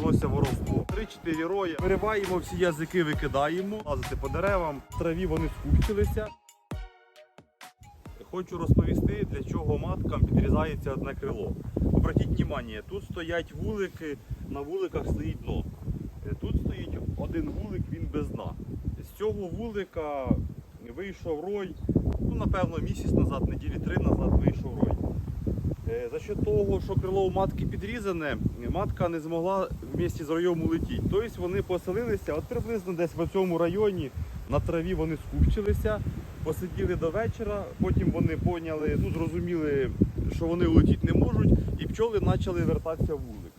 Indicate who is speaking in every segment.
Speaker 1: почалося воровство. Три-чотири рої. Вириваємо всі язики, викидаємо, лазити по деревам. В траві вони скупчилися. Хочу розповісти, для чого маткам підрізається одне крило. Обратіть увагу, тут стоять вулики, на вуликах стоїть дно. Е, Тут стоїть один вулик, він без дна. З цього вулика вийшов рой, ну напевно, місяць назад, неділі три назад вийшов рой. Е, За що того, що крило у матки підрізане, матка не змогла в місті з роєм улетіти. Тобто вони поселилися, от приблизно десь в цьому районі на траві вони скупчилися, посиділи до вечора, потім вони поняли, ну зрозуміли, що вони улетіти не можуть, і пчоли почали вертатися в вулик.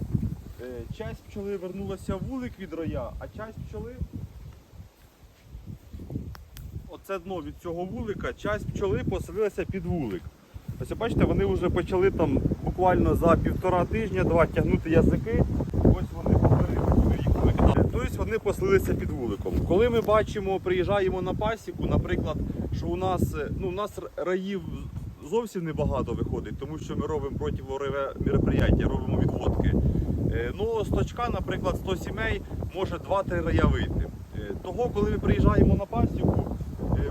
Speaker 1: Е, Часть пчоли вернулася в вулик від роя, а часть пчоли. Оце дно від цього вулика, часть пчоли поселилася під вулик. Ось бачите, вони вже почали там буквально за півтора тижня-два тягнути язики. Ось вони повторили. Тобто вони поселилися під вуликом. Коли ми бачимо, приїжджаємо на пасіку, наприклад, що у нас, е, ну, у нас раїв зовсім небагато виходить, тому що ми робимо противорове мероприятие, робимо відводки. Е, Ну, з точка, наприклад, 100 сімей може 2-3 рая вийти. Е, Того, коли ми приїжджаємо на пасіку,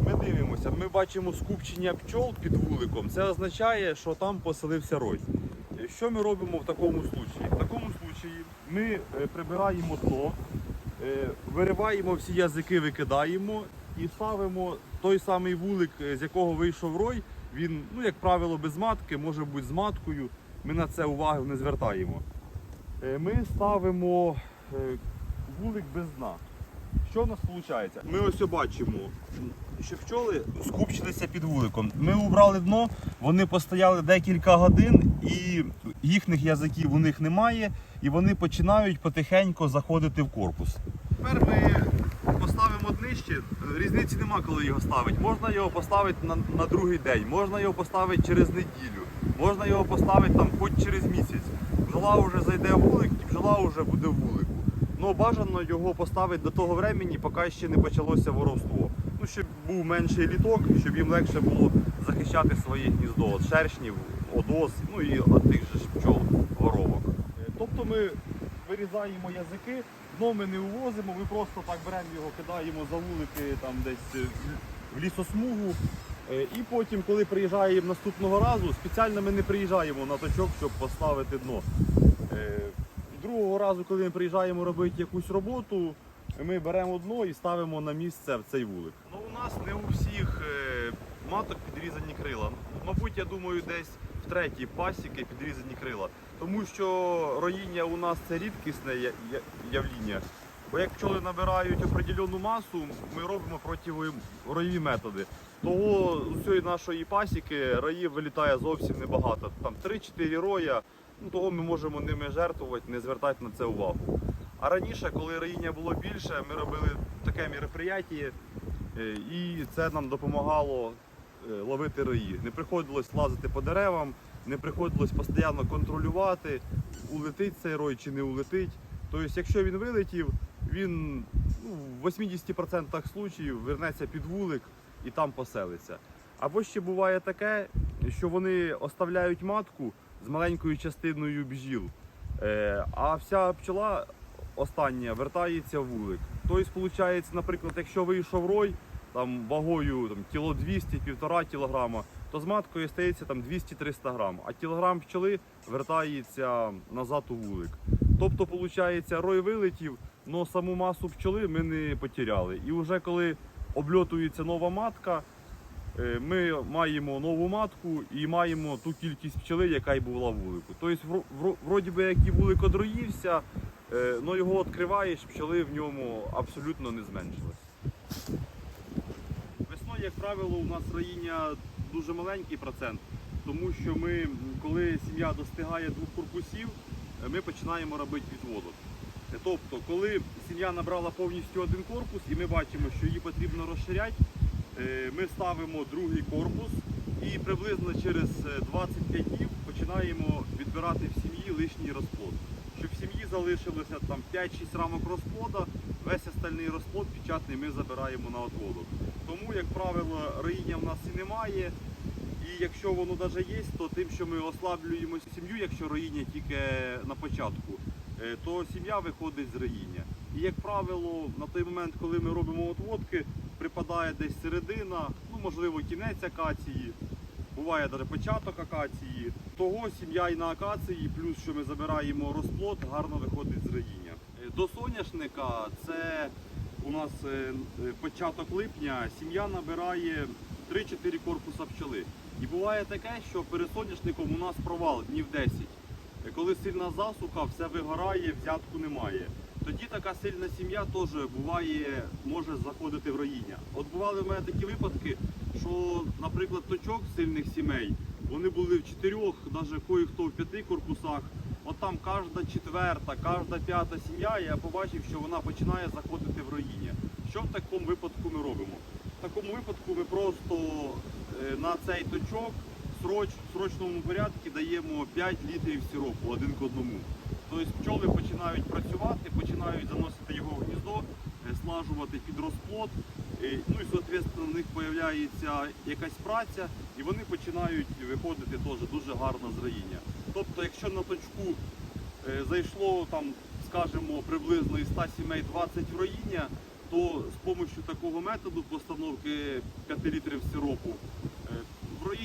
Speaker 1: ми дивимося, ми бачимо скупчення пчол під вуликом. Це означає, що там поселився рой. Е, Що ми робимо в такому случаї? В такому случаї ми е, прибираємо дно, е, вириваємо всі язики, викидаємо і ставимо той самий вулик, з якого вийшов рой. Він, ну, як правило, без матки, може бути з маткою. Ми на це увагу не звертаємо. Ми ставимо вулик без дна. Що в нас виходить? Ми ось бачимо, що пчоли скупчилися під вуликом. Ми убрали дно, вони постояли декілька годин, і їхніх язиків у них немає, і вони починають потихеньку заходити в корпус. Тепер ми поставимо днище. Різниці нема, коли його ставити. Можна його поставити на, на другий день, можна його поставити через неділю, можна його поставити там хоч через місяць. Бджола вже зайде в вулик і бджола вже буде в вулику. Ну бажано його поставити до того времени, поки ще не почалося воровство. Ну, щоб був менший літок, щоб їм легше було захищати своє гніздо від шершнів, одос, ну і від тих же пчол воровок. Е, Тобто ми вирізаємо язики, дно ми не увозимо, ми просто так беремо його, кидаємо за вулики там десь е, в лісосмугу. Е, І потім, коли приїжджаємо наступного разу, спеціально ми не приїжджаємо на точок, щоб поставити дно. Другого разу, коли ми приїжджаємо робити якусь роботу, ми беремо дно і ставимо на місце в цей вулик. Ну, у нас не у всіх е, маток підрізані крила. Мабуть, я думаю, десь в третій пасіки підрізані крила. Тому що роїння у нас це рідкісне явління. Бо як пчоли набирають определену масу, ми робимо протироєві методи. Того з цієї нашої пасіки раїв вилітає зовсім небагато. Там 3-4 роя, ну того ми можемо ними жертвувати, не звертати на це увагу. А раніше, коли раїння було більше, ми робили таке мероприятие, і це нам допомагало е, ловити раї. Не приходилось лазити по деревам, не приходилось постійно контролювати, улетить цей рой чи не улетить. Тобто, якщо він вилетів, він ну, в 80% случаїв вернеться під вулик і там поселиться. Або ще буває таке, що вони оставляють матку з маленькою частиною бджіл, е, а вся пчола остання вертається в вулик. Тобто, виходить, наприклад, якщо вийшов рой там, вагою там, кіло 200 півтора кілограма, то з маткою стається там 200-300 грам, а кілограм пчоли вертається назад у вулик. Тобто, виходить, рой вилетів, але саму масу пчоли ми не потеряли. І вже коли обльотується нова матка, ми маємо нову матку і маємо ту кількість пчели, яка й була вулику. Тобто, вро- вро- вроді би, як і вулик одроївся, але його відкриваєш, пчоли в ньому абсолютно не зменшилось. Весною, як правило, у нас роїння дуже маленький процент, тому що ми, коли сім'я достигає двох корпусів, е, ми починаємо робити відводок. Е, Тобто, коли сім'я набрала повністю один корпус і ми бачимо, що її потрібно розширяти, е, ми ставимо другий корпус і приблизно через е, 25 днів починаємо відбирати в сім'ї лишній розплод. Щоб в сім'ї залишилося там 5-6 рамок розплода, весь остальний розплод печатний ми забираємо на отводок. Тому, як правило, роїння в нас і немає. І якщо воно навіть є, то тим, що ми ослаблюємо сім'ю, якщо роїння тільки на початку, е, то сім'я виходить з раїння. І як правило, на той момент, коли ми робимо отводки, припадає десь середина, ну можливо кінець акації, буває навіть початок акації. Того сім'я і на акації, плюс що ми забираємо розплод, гарно виходить з раїння. Е, До соняшника це у нас е, е, початок липня, сім'я набирає 3-4 корпуса пчоли. І буває таке, що перед соняшником у нас провал днів 10. Е, Коли сильна засуха, все вигорає, взятку немає. Тоді така сильна сім'я теж буває, може заходити в роїння. От бували в мене такі випадки, що, наприклад, точок сильних сімей, вони були в чотирьох, навіть кое-хто в п'яти корпусах. От там кожна четверта, кожна п'ята сім'я, я побачив, що вона починає заходити в роїння. Що в такому випадку ми робимо? В такому випадку ми просто е, на цей точок в срочному порядку даємо 5 літрів сиропу один к одному. Тобто пчоли починають працювати, починають заносити його в гніздо, е, слажувати під розплод. Е, Ну і соответственно в них з'являється якась праця, і вони починають виходити теж дуже гарно з раїння. Тобто, якщо на точку е, зайшло там, скажімо, приблизно із 100 сімей 20 в роїння, то з допомогою такого методу постановки 5 літрів сиропу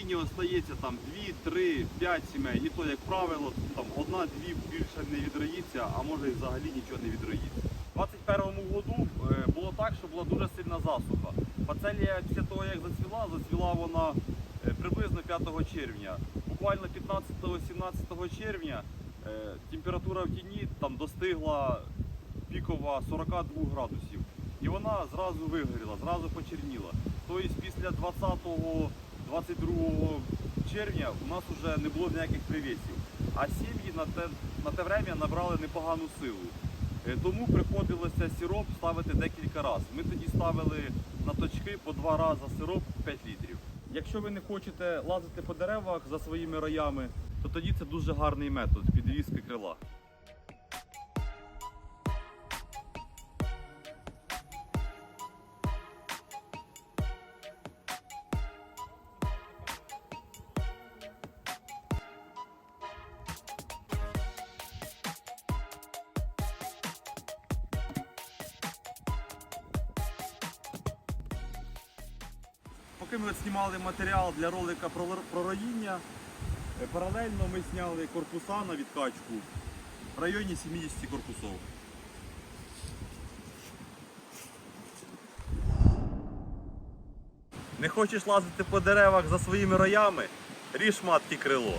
Speaker 1: роїні остається там 2, 3, 5 сімей. І то, як правило, там одна-дві більше не відроїться, а може і взагалі нічого не відроїться. У 21-му году е, було так, що була дуже сильна засуха. Пацелія після того, як зацвіла, зацвіла вона е, приблизно 5 червня. Буквально 15-17 червня е, температура в тіні там достигла пікова 42 градусів. І вона зразу вигоріла, зразу почерніла. Тобто після 20-22 червня у нас вже не було ніяких привісів. А сім'ї на те, на те время набрали непогану силу. Е, Тому приходилося сироп ставити декілька разів. Ми тоді ставили на точки по два рази сироп 5 літрів. Якщо ви не хочете лазити по деревах за своїми роями, то тоді це дуже гарний метод підвізки крила. Поки ми от знімали матеріал для ролика про, про роїння, е, паралельно ми зняли корпуса на відкачку в районі 70 корпусов. Не хочеш лазити по деревах за своїми роями? Ріж матки крило.